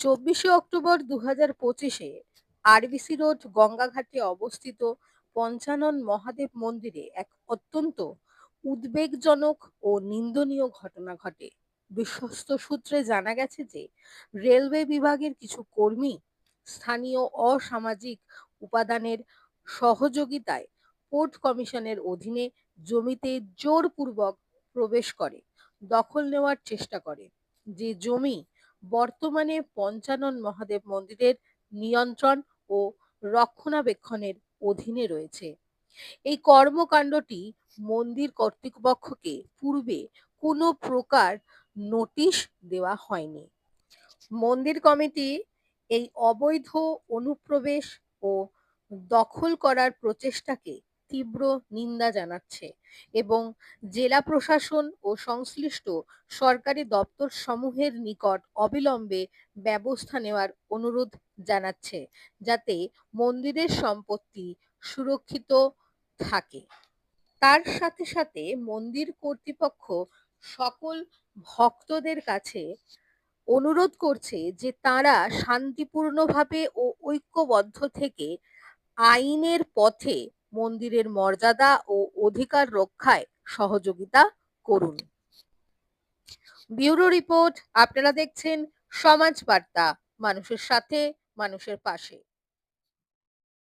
চব্বিশে অক্টোবর দু হাজার পঁচিশে আরবিসি রোড, গঙ্গাঘাটে অবস্থিত পঞ্চানন মহাদেব মন্দিরে এক অত্যন্ত উদ্বেগজনক ও নিন্দনীয় ঘটনা ঘটে। বিশ্বস্ত সূত্রে জানা গেছে যে, রেলওয়ে বিভাগের কিছু কর্মী স্থানীয় অসামাজিক উপাদানের সহযোগিতায় পোর্ট কমিশনের অধীনে জমিতে জোরপূর্বক প্রবেশ করে, দখল নেওয়ার চেষ্টা করে। যে জমি বর্তমানে পঞ্চানন মহাদেব মন্দিরের নিয়ন্ত্রণ ও রক্ষণাবেক্ষণের অধীনে রয়েছে। এই কর্মকাণ্ডটি মন্দির কর্তৃপক্ষকে পূর্বে কোনো প্রকার নোটিশ দেওয়া হয়নি। মন্দির কমিটি এই অবৈধ অনুপ্রবেশ ও দখল করার প্রচেষ্টাকে তীব্র নিন্দা জানাচ্ছে এবং জেলা প্রশাসন ও সংশ্লিষ্ট সরকারি দপ্তর সমূহের নিকট অবিলম্বে ব্যবস্থা নেওয়ার অনুরোধ জানাচ্ছে যাতে মন্দিরের সম্পত্তি সুরক্ষিত থাকে। তার সাথে সাথে মন্দির কর্তৃপক্ষ সকল ভক্তদের কাছে অনুরোধ করছে যে তারা শান্তিপূর্ণভাবে ও ঐক্যবদ্ধ থেকে আইনের পথে মন্দিরের মর্যাদা ও অধিকার রক্ষায় সহযোগিতা করুন। ব্যুরো রিপোর্ট, আপনারা দেখছেন সমাজ বার্তা, মানুষের সাথে, মানুষের পাশে।